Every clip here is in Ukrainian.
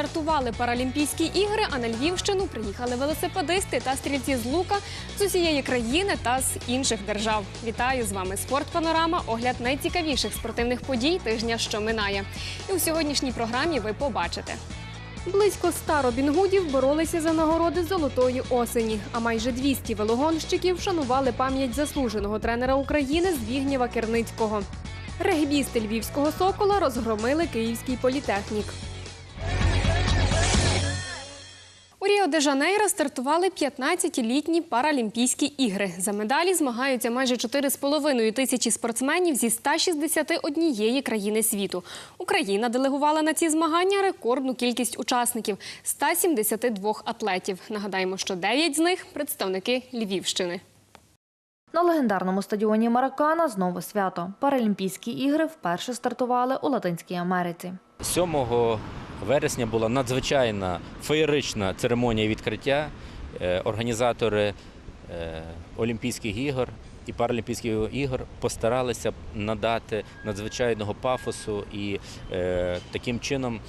Стартували Паралімпійські ігри, а на Львівщину приїхали велосипедисти та стрільці з лука з усієї країни та з інших держав. Вітаю з вами Спорт Панорама. Огляд найцікавіших спортивних подій тижня, що минає. І у сьогоднішній програмі ви побачите. Близько ста робінгудів боролися за нагороди золотої осені, а майже 200 велогонщиків вшанували пам'ять заслуженого тренера України Збігнєва Керницького. Регбісти львівського сокола розгромили київський політехнік. У Ріо-де-Жанейро стартували 15-літні Паралімпійські ігри. За медалі змагаються майже 4,5 тисячі спортсменів зі 161 країни світу. Україна делегувала на ці змагання рекордну кількість учасників 172 атлетів. Нагадаємо, що 9 з них представники Львівщини. На легендарному стадіоні Маракана знову свято. Паралімпійські ігри вперше стартували у Латинській Америці. 7 вересня була надзвичайна феєрична церемонія відкриття. Е, Організатори е, Олімпійських ігор і Паралімпійських ігор постаралися надати надзвичайного пафосу і е, таким чином.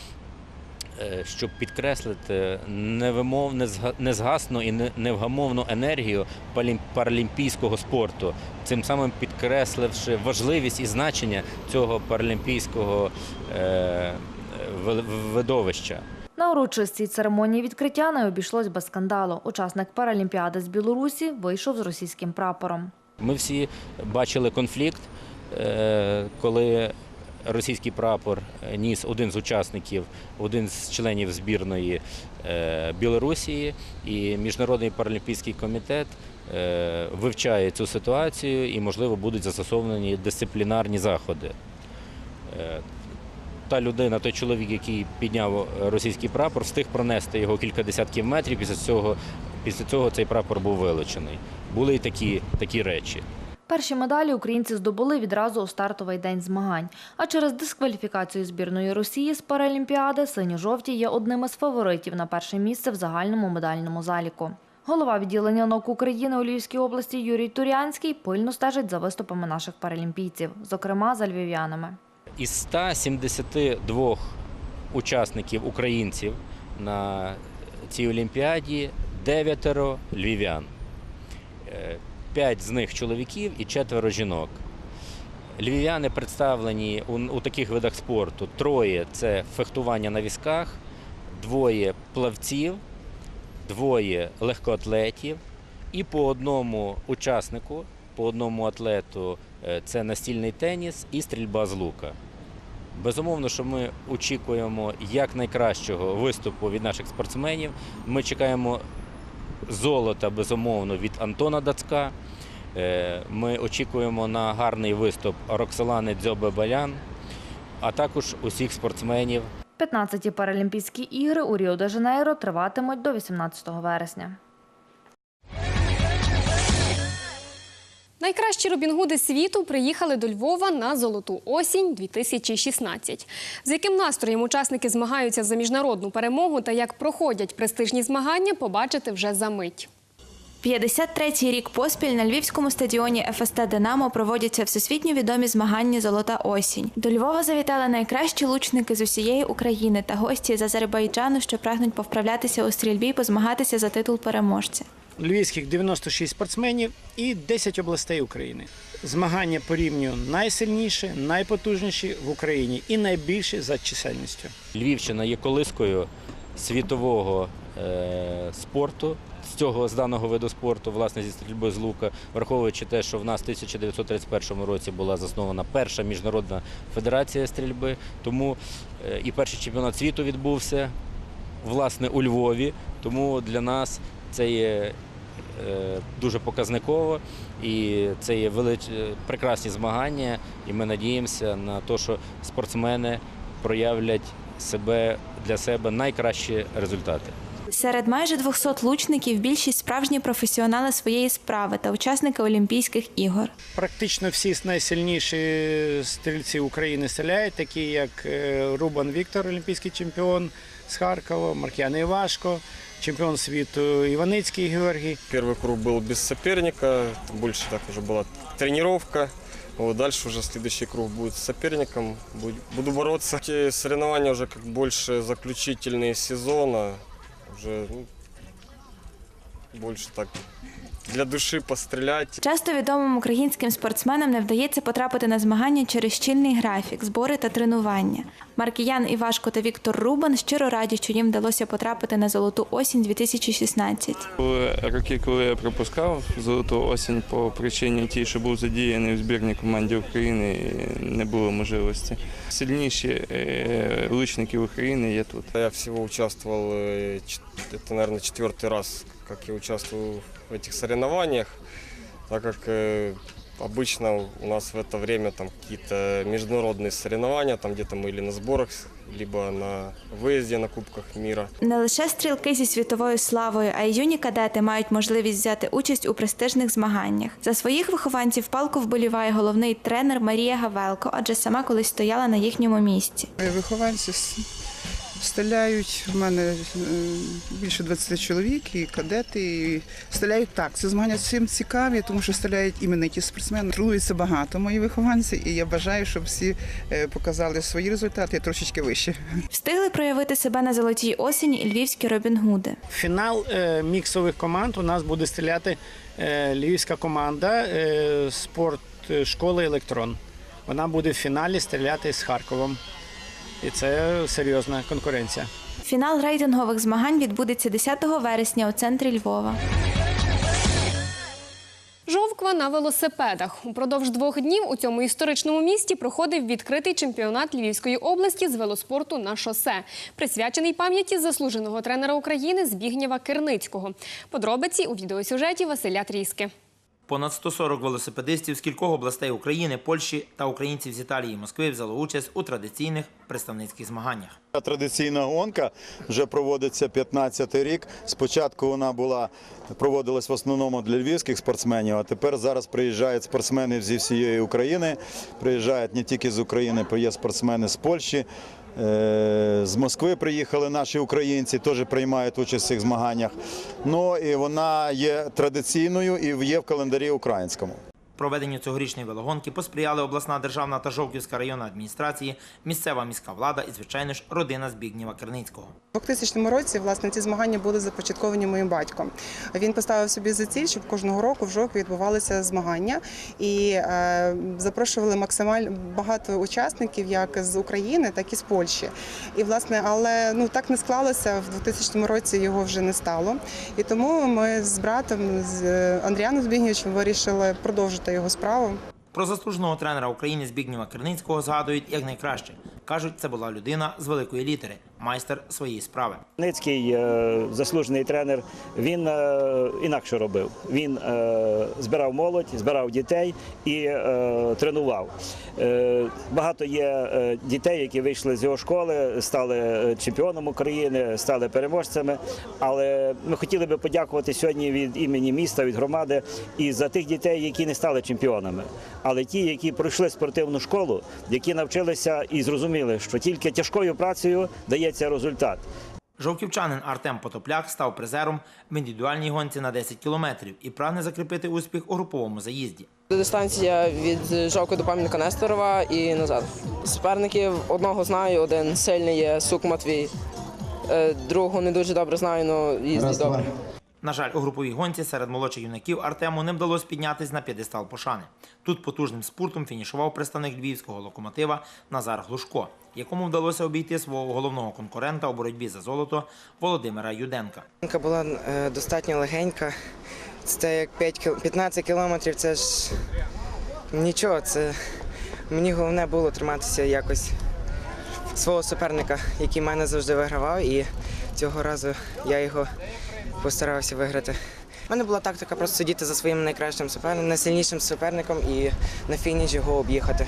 Е, Щоб підкреслити невимов, незга- незгасну і не- невгамовну енергію паралімпійського спорту, цим самим підкресливши важливість і значення цього паралімпійського е, видовища. На урочистій церемонії відкриття не обійшлось без скандалу. Учасник Паралімпіади з Білорусі вийшов з російським прапором. Ми всі бачили конфлікт, е, коли російський прапор ніс один з учасників, один з членів збірної е, Білорусі, і Міжнародний паралімпійський комітет е, вивчає цю ситуацію і, можливо, будуть застосовані дисциплінарні заходи. Е, Та людина, той чоловік, який підняв російський прапор, встиг пронести його кілька десятків метрів. Після цього, після цього цей прапор був вилучений. Були і такі, такі речі. Перші медалі українці здобули відразу у стартовий день змагань. А через дискваліфікацію збірної Росії з Паралімпіади синьо-жовті є одним із фаворитів на перше місце в загальному медальному заліку. Голова відділення наук України у Львівській області Юрій Турянський пильно стежить за виступами наших паралімпійців, зокрема за львів'янами. Із 172 учасників українців на цій олімпіаді дев'ятеро львів'ян. П'ять з них чоловіків і четверо жінок. Львів'яни представлені у, у таких видах спорту. Троє це фехтування на візках, двоє плавців, двоє легкоатлетів і по одному учаснику, по одному атлету е, це настільний теніс і стрільба з лука. Безумовно, що ми очікуємо якнайкращого виступу від наших спортсменів. Ми чекаємо золота, безумовно, від Антона Дацка. Е, Ми очікуємо на гарний виступ Роксолани Дзьобе-Балян, а також усіх спортсменів 15-ті Паралімпійські ігри у Ріо-де-Жанейро триватимуть до 18 вересня. Найкращі робінгуди світу приїхали до Львова на золоту осінь 2016. З яким настроєм учасники змагаються за міжнародну перемогу та як проходять престижні змагання, побачите вже за мить. 53-й рік поспіль на львівському стадіоні ФСТ Динамо проводяться всесвітньо відомі змагання Золота осінь. До Львова завітали найкращі лучники з усієї України та гості з Азербайджану, що прагнуть повправлятися у стрільбі і позмагатися за титул переможця. Львівських 96 спортсменів і 10 областей України. Змагання по рівню найсильніші, найпотужніші в Україні і найбільші за чисельністю. Львівщина є колискою світового е, спорту. З цього з даного виду спорту, власне, зі стрільби з лука, враховуючи те, що в нас в 1931 році була заснована перша міжнародна федерація стрільби, тому е, і перший чемпіонат світу відбувся власне у Львові. Тому для нас це є дуже показниково і це є велич... е, прекрасні змагання. І ми надіємося на те, що спортсмени проявлять себе для себе найкращі результати. Серед майже 200 лучників більшість справжні професіонали своєї справи та учасники Олімпійських ігор. Практично всі найсильніші стрільці України стріляють, такі як е, Рубан Віктор, олімпійський чемпіон з Харкова, Маркіян Івашко, чемпіон світу Іваницький Георгій. Первый круг был без соперника, больше так уже была тренировка. Вот дальше уже следующий круг будет с соперником, Буд- буду бороться. Эти соревнования уже как больше заключительные сезона, уже ну, больше так для души пострелять. Часто відомим українським спортсменам не вдається потрапити на змагання через щільний графік, збори та тренування. Маркіян Івашко та Віктор Рубан щиро раді, що їм вдалося потрапити на золоту осінь 2016. Були роки, коли я пропускав золоту осінь по причині тій, що був задіяний в збірній команді України і не було можливості. Сильніші е, лучники України є тут. Я всего участвовал, э, чет- это, наверное, четвертый раз, как я участвую в этих соревнованиях, так как э, обычно у нас в это время там какие-то международные соревнования, там где-то мы или на сборах, либо на выезде на Кубках мира. Не лише стрілки зі світовою славою, а й юні кадети мають можливість взяти участь у престижних змаганнях. За своїх вихованців палку вболіває головний тренер Марія Гавелко, адже сама колись стояла на їхньому місці. Вихованці с- стріляють. У мене е, більше 20 чоловік і кадети. І стріляють так. Це змагання всім цікаві, тому що стріляють імениті спортсмени. Тренується багато мої вихованці, і я бажаю, щоб всі е, показали свої результати трошечки вище. Встигли проявити себе на золотій осені і львівські Робінгуди. Фінал е, міксових команд у нас буде стріляти львівська команда спорт школи Електрон. Вона буде в фіналі стріляти з Харковом. І це серйозна конкуренція. Фінал рейтингових змагань відбудеться 10 вересня у центрі Львова. Жовква на велосипедах. Упродовж двох днів у цьому історичному місті проходив відкритий чемпіонат Львівської області з велоспорту на шосе, присвячений пам'яті заслуженого тренера України Збігнєва Кирницького. Подробиці у відеосюжеті Василя Тріски. Понад 140 велосипедистів з кількох областей України, Польщі та українців з Італії і Москви взяли участь у традиційних представницьких змаганнях. Традиційна гонка вже проводиться 15-й рік. Спочатку вона була проводилась в основному для львівських спортсменів, а тепер зараз приїжджають спортсмени зі всієї України. Приїжджають не тільки з України, є спортсмени з Польщі. Е, З Москви приїхали наші українці, теж приймають участь в цих змаганнях. Ну і вона є традиційною і є в календарі українському. Проведенню цьогорічної велогонки посприяли обласна державна та Жовківська районна адміністрації, місцева міська влада і, звичайно ж, родина Збігнєва Керницького. У 2000 році власне ці змагання були започатковані моїм батьком. Він поставив собі за ціль, щоб кожного року в жовтні відбувалися змагання і е, запрошували максимально багато учасників, як з України, так і з Польщі. І власне, але ну так не склалося. В 2000 році його вже не стало. І тому ми з братом з е, Андріаном Збігнєвичем вирішили продовжити його справу. Про заслуженого тренера України Збігнєва Керницького згадують як найкраще. Кажуть, це була людина з великої літери, майстер своєї справи. Ницький е, заслужений тренер. Він е, інакше робив. Він е, збирав молодь, збирав дітей і тренував. Багато є дітей, які вийшли з його школи, стали чемпіоном України, стали переможцями. Але ми хотіли би подякувати сьогодні від імені міста, від громади і за тих дітей, які не стали чемпіонами, але ті, які пройшли спортивну школу, які навчилися і зрозуміли, що тільки тяжкою працею дається результат. Жовківчанин Артем Потопляк став призером в індивідуальній гонці на 10 кілометрів і прагне закріпити успіх у груповому заїзді. Дистанція від Жовки до пам'ятника Несторова і назад. Суперників одного знаю, один сильний є Сук Матвій. Е, Другого не дуже добре знаю, але їздить добре. На жаль, у груповій гонці серед молодших юнаків Артему не вдалося піднятись на п'єдестал пошани. Тут потужним спуртом фінішував представник львівського локомотива Назар Глушко, якому вдалося обійти свого головного конкурента у боротьбі за золото Володимира Юденка. Гонка була е, достатньо легенька. Це як 5 кіл- 15 кілометрів, це ж нічого. Це мені головне було триматися якось свого суперника, який мене завжди вигравав, і цього разу я його постарався виграти. У мене була тактика просто сидіти за своїм найкращим суперником, найсильнішим суперником і на фініш його об'їхати.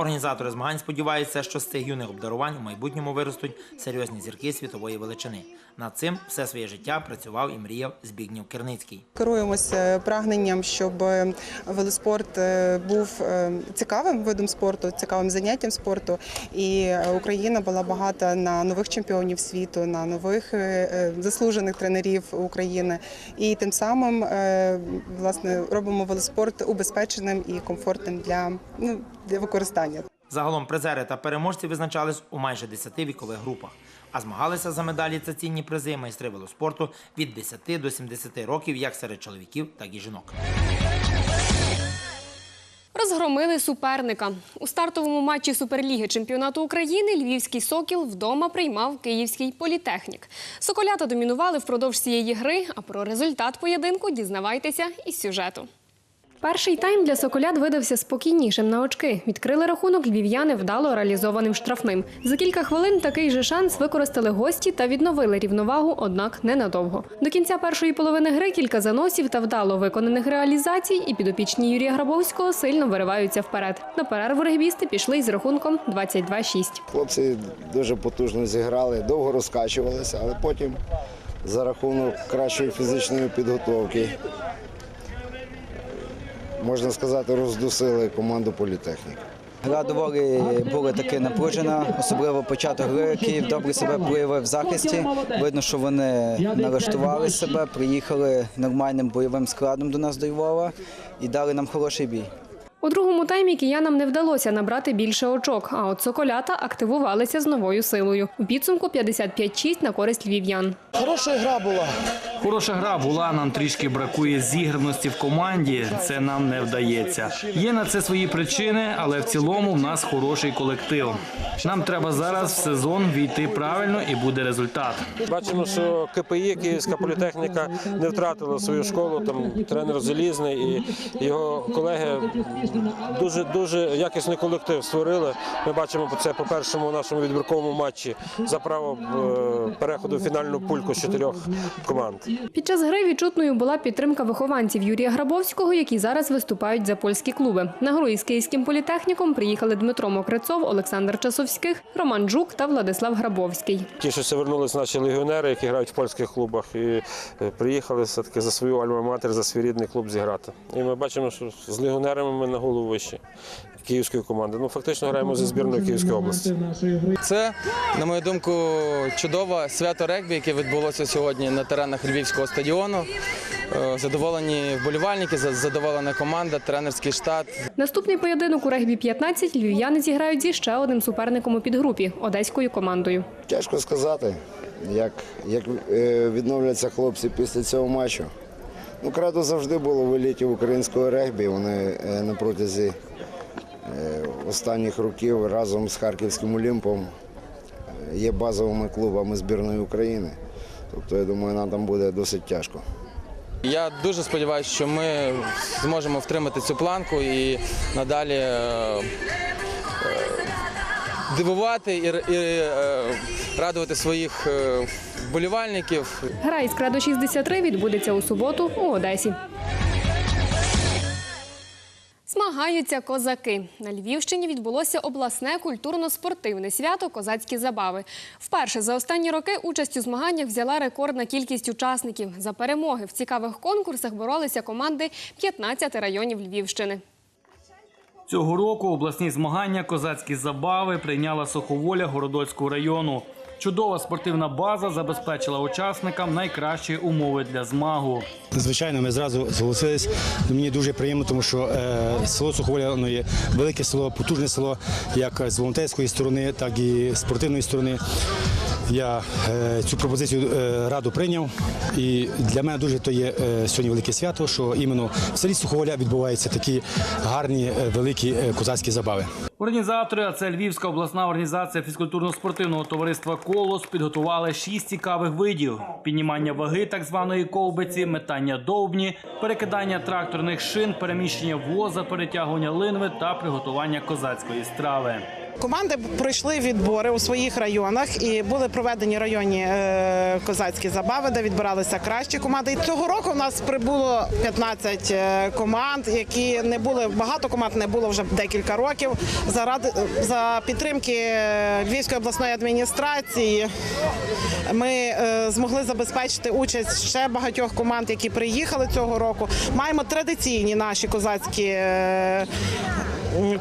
Організатори змагань сподіваються, що з цих юних обдарувань у майбутньому виростуть серйозні зірки світової величини. Над цим все своє життя працював і мріяв Збігнів Керницький. Керуємося прагненням, щоб е, велоспорт е, був е, цікавим видом спорту, цікавим заняттям спорту. І Україна була багата на нових чемпіонів світу, на нових заслужених тренерів України. І тим самим власне робимо велоспорт убезпеченим і комфортним для, ну, для використання. Загалом призери та переможці визначались у майже 10 вікових групах. А змагалися за медалі та цінні призи майстри велоспорту від 10 до 70 років як серед чоловіків, так і жінок. Розгромили суперника. У стартовому матчі Суперліги чемпіонату України Львівський Сокіл вдома приймав Київський політехнік. Соколята домінували впродовж цієї гри, а про результат поєдинку дізнавайтеся із сюжету. Перший тайм для соколят видався спокійнішим на очки. Відкрили рахунок львів'яни вдало реалізованим штрафним. За кілька хвилин такий же шанс використали гості та відновили рівновагу, однак ненадовго. До кінця першої половини гри кілька заносів та вдало виконаних реалізацій, і підопічні Юрія Грабовського сильно вириваються вперед. На перерву регбісти пішли із рахунком 22-6. Хлопці дуже потужно зіграли, довго розкачувалися, але потім за рахунок кращої фізичної підготовки, можна сказати, роздусили команду політехніка. Гра доволі була таки напружена, особливо початок гри. Київ добре себе проявив в захисті. Видно, що вони налаштували себе, приїхали нормальним бойовим складом до нас до Львова і дали нам хороший бій. У другому таймі киянам не вдалося набрати більше очок, а от соколята активувалися з новою силою. У підсумку 55-6 на користь львів'ян. Хороша гра була. Хороша гра була. Нам трішки бракує зіграності в команді. Це нам не вдається. Є на це свої причини, але в цілому в нас хороший колектив. Нам треба зараз в сезон війти правильно і буде результат. Бачимо, що КПІ, Київська політехніка, не втратила свою школу. Там тренер залізний і його колеги дуже дуже якісний колектив створили. Ми бачимо це по першому нашому відбірковому матчі за право е, переходу в фінальну пульку з чотирьох команд. Під час гри відчутною була підтримка вихованців Юрія Грабовського, які зараз виступають за польські клуби. На гру із київським політехніком приїхали Дмитро Мокрицов, Олександр Часовських, Роман Жук та Владислав Грабовський. Ті, що повернулися наші легіонери, які грають в польських клубах, і е, приїхали все-таки за свою альма-матер, за свій рідний клуб зіграти. І ми бачимо, що з легіонерами ми на голову вищі київської команди. Ну фактично граємо зі збірною Київської області. Це, на мою думку, чудове свято регбі, яке відбулося сьогодні на теренах Львівського стадіону. Е, Задоволені вболівальники, задоволена команда, тренерський штат. Наступний поєдинок у регбі 15 львів'яни зіграють зі ще одним суперником у підгрупі одеською командою. Тяжко сказати, як, як е, відновляться хлопці після цього матчу. Ну, кредо завжди було в еліті українського регбі. Вони е, на протязі останніх років разом з Харківським Олімпом е, є базовими клубами збірної України. Тобто, я думаю, нам там буде досить тяжко. Я дуже сподіваюся, що ми зможемо втримати цю планку і надалі е, е, дивувати і, і е, радувати своїх е, вболівальників. Гра із кредо 63 відбудеться у суботу у Одесі. Змагаються козаки. На Львівщині відбулося обласне культурно-спортивне свято Козацькі забави. Вперше за останні роки участь у змаганнях взяла рекордна кількість учасників. За перемоги в цікавих конкурсах боролися команди 15 районів Львівщини. Цього року обласні змагання козацькі забави прийняла Суховоля Городоцького району. Чудова спортивна база забезпечила учасникам найкращі умови для змагу. Звичайно, ми зразу зголосились. Мені дуже приємно, тому що е, село Суховоля воно є велике село, потужне село, як з волонтерської сторони, так і спортивної сторони. Я е, цю пропозицію е, раду прийняв, і для мене дуже то є е, сьогодні велике свято, що іменно в селі Суховоля відбуваються такі гарні великі козацькі забави. Організатори, а це Львівська обласна організація фізкультурно-спортивного товариства Колос, підготували шість цікавих видів: піднімання ваги так званої ковбиці, метання довбні, перекидання тракторних шин, переміщення воза, перетягування линви та приготування козацької страви. Команди пройшли відбори у своїх районах і були проведені районні е, козацькі забави, де відбиралися кращі команди. Цього року у нас прибуло 15 е, команд, які не були багато команд не було вже декілька років. Заради за підтримки е, Львівської обласної адміністрації ми змогли забезпечити участь ще багатьох команд, які приїхали цього року. Маємо традиційні наші козацькі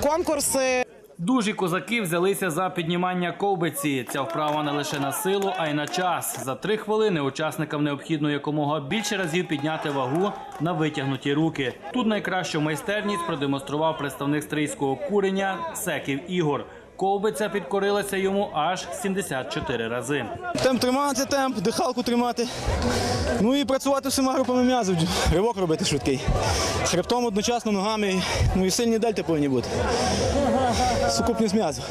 конкурси. Дужі козаки взялися за піднімання ковбиці. Ця вправа не лише на силу, а й на час. За три хвилини учасникам необхідно якомога більше разів підняти вагу на витягнуті руки. Тут найкращу майстерність продемонстрував представник стрийського куреня Секів Ігор. Ковбиця підкорилася йому аж 74 рази. Темп тримати, темп, дихалку тримати. Ну і працювати всіма групами м'язів. Ривок робити швидкий. Хребтом одночасно ногами. Ну і сильні дельти повинні бути. Сукупність м'язів.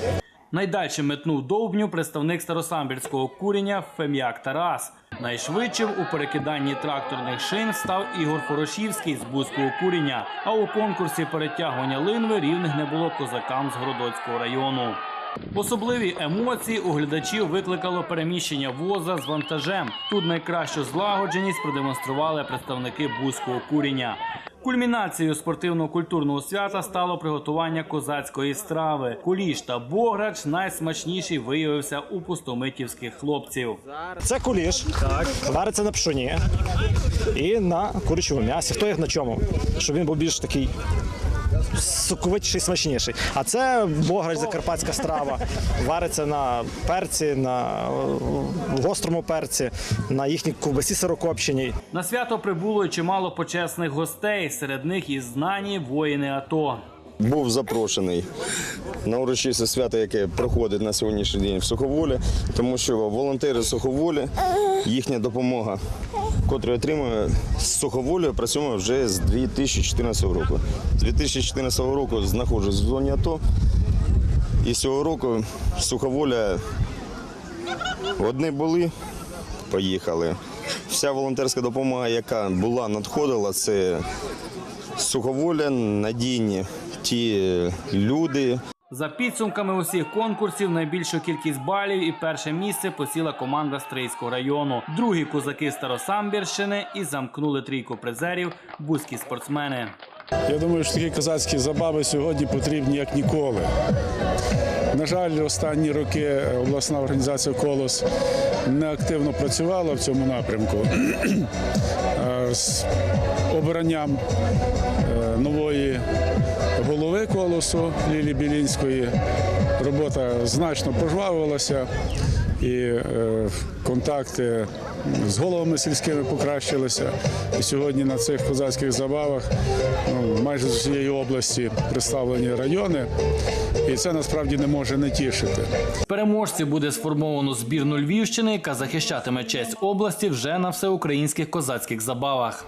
Найдальше метнув довбню представник старосамбірського куріння Фем'як Тарас. Найшвидшим у перекиданні тракторних шин став Ігор Хорошівський з бузького куріння. А у конкурсі перетягування линви рівних не було козакам з Городоцького району. Особливі емоції у глядачів викликало переміщення воза з вантажем. Тут найкращу злагодженість продемонстрували представники бузького куріння. Кульмінацією спортивно-культурного свята стало приготування козацької страви. Куліш та бограч найсмачніший виявився у пустомитівських хлопців. Це куліш, так. вариться на пшоні і на курячому м'ясі. Хто як на чому? Щоб він був більш такий соковитіший, смачніший. А це бограч, закарпатська страва. Вариться на перці, на е, гострому перці, на їхній ковбасі сирокопченій. На свято прибуло й чимало почесних гостей. Серед них і знані воїни АТО. Був запрошений на урочисте свято, яке проходить на сьогоднішній день в Суховолі, тому що волонтери Суховолі, їхня допомога, котру отримує з Суховолі, працюємо вже з 2014 року. З 2014 року знаходжусь в зоні АТО. І цього року Суховоля одні були, поїхали. Вся волонтерська допомога, яка була, надходила, це Суховоля, надійні ті люди. За підсумками усіх конкурсів, найбільшу кількість балів і перше місце посіла команда Стрийського району. Другі козаки Старосамбірщини і замкнули трійку призерів бузькі спортсмени. Я думаю, що такі козацькі забави сьогодні потрібні як ніколи. На жаль, останні роки обласна організація Колос не активно працювала в цьому напрямку. Е, З обранням е, нової голови колосу Лілі Білінської робота значно пожвавилася і е, контакти з головами сільськими покращилися. І сьогодні на цих козацьких забавах ну, майже з усієї області представлені райони, і це насправді не може не тішити. З переможців буде сформовано збірну Львівщини, яка захищатиме честь області вже на всеукраїнських козацьких забавах.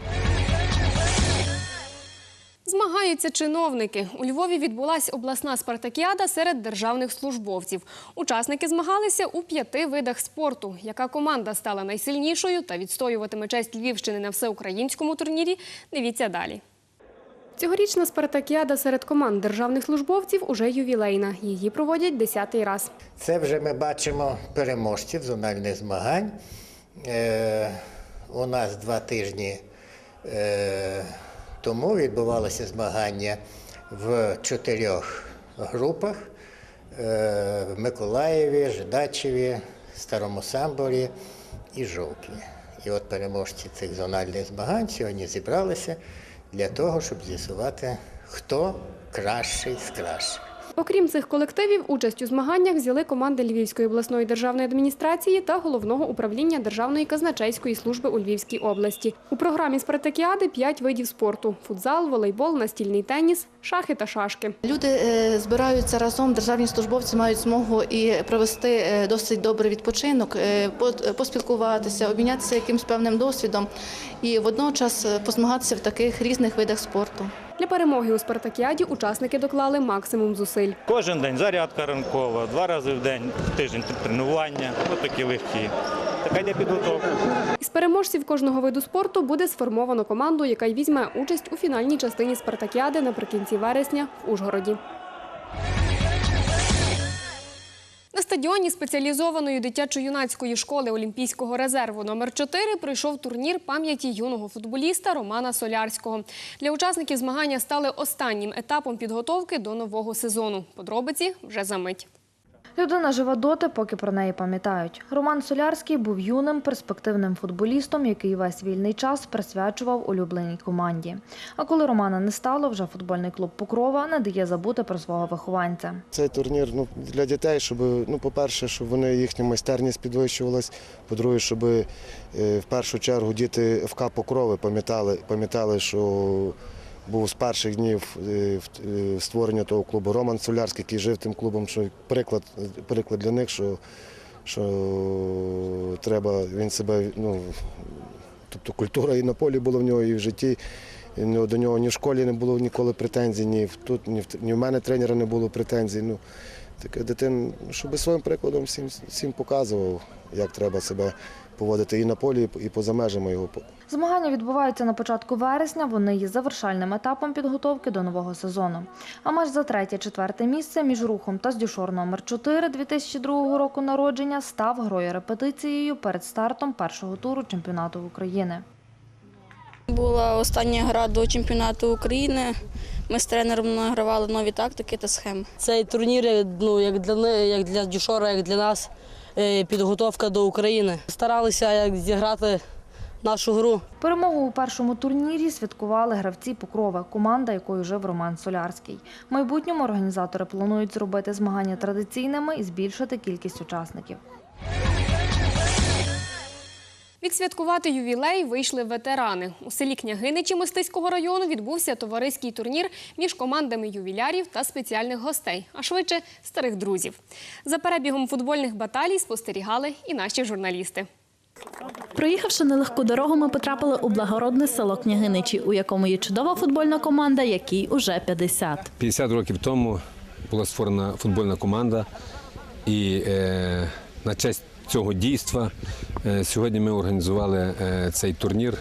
Змагаються чиновники. У Львові відбулася обласна спартакіада серед державних службовців. Учасники змагалися у п'яти видах спорту. Яка команда стала найсильнішою та відстоюватиме честь Львівщини на всеукраїнському турнірі? Дивіться далі. Цьогорічна спартакіада серед команд державних службовців уже ювілейна. Її проводять десятий раз. Це вже ми бачимо переможців зональних змагань. Е, у нас два тижні е, тому відбувалося змагання в чотирьох групах: е, в Миколаєві, Жидачеві, Старому Самборі і Жовкві. І от переможці цих зональних змагань сьогодні зібралися для того, щоб з'ясувати, хто кращий з кращих. Окрім цих колективів, участь у змаганнях взяли команди Львівської обласної державної адміністрації та головного управління Державної казначейської служби у Львівській області. У програмі спартакіади п'ять видів спорту: футзал, волейбол, настільний теніс, шахи та шашки. Люди е, збираються разом, державні службовці мають змогу і провести е, досить добрий відпочинок, е, по- поспілкуватися, обмінятися якимось певним досвідом і водночас позмагатися в таких різних видах спорту. Для перемоги у спартакіаді учасники доклали максимум зусиль. Кожен день зарядка ранкова, два рази в день, тиждень тренування, ось такі легкі. Така йде підготовка. Із переможців кожного виду спорту буде сформовано команду, яка й візьме участь у фінальній частині спартакіади наприкінці вересня в Ужгороді. Стадіоні спеціалізованої дитячо-юнацької школи Олімпійського резерву номер 4 пройшов турнір пам'яті юного футболіста Романа Солярського. Для учасників змагання стали останнім етапом підготовки до нового сезону. Подробиці вже за мить. Людина живе доти, поки про неї пам'ятають. Роман Солярський був юним, перспективним футболістом, який весь вільний час присвячував улюбленій команді. А коли Романа не стало, вже футбольний клуб Покрова не дає забути про свого вихованця. Цей турнір ну, для дітей, щоб, ну, по-перше, щоб вони їхня майстерність підвищувалась. По-друге, щоб е, в першу чергу діти ФК Покрови пам'ятали, пам'ятали, що був з перших днів е, е, створення того клубу Роман Солярський, який жив тим клубом, що приклад, приклад для них, що, що треба, він себе, ну, тобто культура і на полі була в нього, і в житті. І до нього ні в школі не було ніколи претензій, ні тут, ні в, ні в мене тренера не було претензій. Ну, таке дитин, щоб своїм прикладом всім, всім показував, як треба себе поводити і на полі, і поза межами його. Змагання відбуваються на початку вересня. Вони є завершальним етапом підготовки до нового сезону. А матч за третє-четверте місце між рухом та Здюшор номер 4 2002 року народження став грою репетицією перед стартом першого туру чемпіонату України. Була остання гра до чемпіонату України. Ми з тренером награвали нові тактики та схеми. Цей турнір, ну як для як для Дюшора, як для нас, підготовка до України. Старалися як зіграти нашу гру. Перемогу у першому турнірі святкували гравці Покрова, команда, якою жив Роман Солярський. В майбутньому організатори планують зробити змагання традиційними і збільшити кількість учасників. Відсвяткувати ювілей вийшли ветерани. У селі Княгиничі Мостиського району відбувся товариський турнір між командами ювілярів та спеціальних гостей, а швидше старих друзів. За перебігом футбольних баталій спостерігали і наші журналісти. Проїхавши нелегку дорогу, ми потрапили у благородне село Княгиничі, у якому є чудова футбольна команда, якій уже 50. 50 років тому була створена футбольна команда, і е, на честь цього дійства. Е, сьогодні ми організували е, цей турнір,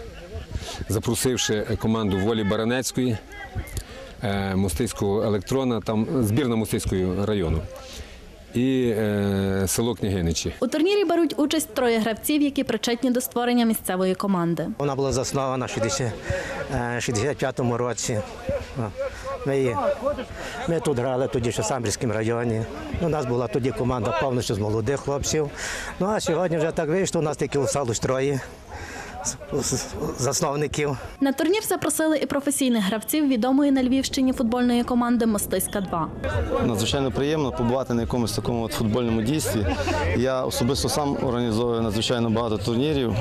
запросивши команду волі Баранецької, Мостицького електрона, там збірна Мостицького району і е, село Княгиничі. У турнірі беруть участь троє гравців, які причетні до створення місцевої команди. Вона була заснована в 60 е, 65-му році. Ми, ми тут грали тоді ще в Самбірському районі. У нас була тоді команда повністю з молодих хлопців. Ну а сьогодні вже так вийшло, у нас тільки залиш троє засновників. На турнір запросили і професійних гравців відомої на Львівщині футбольної команди Мостиська 2 Надзвичайно приємно побувати на якомусь такому от футбольному дійстві. Я особисто сам організовую надзвичайно багато турнірів,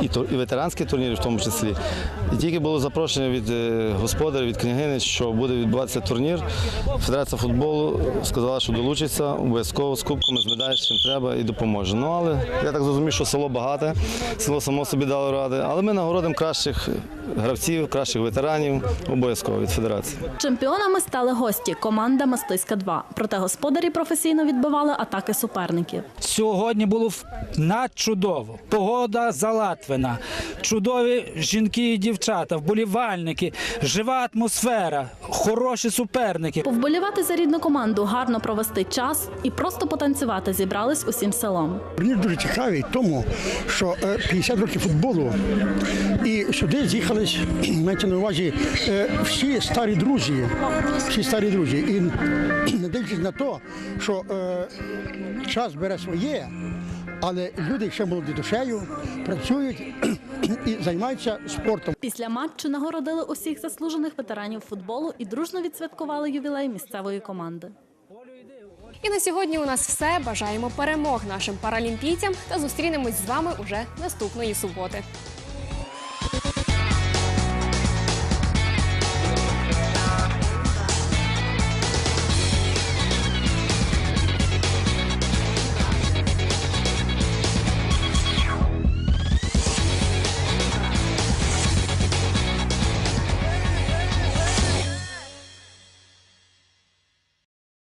і, тур- і ветеранських турнірів в тому числі. І тільки було запрошення від е, господаря, від княгини, що буде відбуватися турнір. Федерація футболу сказала, що долучиться обов'язково з кубками, з медалями, чим треба і допоможе. Ну але я так зрозумів, що село багате, село само собі дало ради. Але ми нагородимо кращих гравців, кращих ветеранів обов'язково від федерації. Чемпіонами стали гості команда Мостиська 2 Проте господарі професійно відбивали атаки суперників. Сьогодні було в- надчудово. Погода залатвина, чудові жінки і дівчата, вболівальники, жива атмосфера, хороші суперники. Повболівати за рідну команду, гарно провести час і просто потанцювати зібрались усім селом. Турнір дуже цікавий, тому що е, 50 років футболу, і сюди з'їхались, мається на увазі, е, всі старі друзі, всі старі друзі. І не дивлячись на те, що е, час бере своє, але люди ще молоді душею, працюють і займаються спортом. Після матчу нагородили усіх заслужених ветеранів футболу і дружно відсвяткували ювілей місцевої команди. І на сьогодні у нас все. Бажаємо перемог нашим паралімпійцям та зустрінемось з вами уже наступної суботи.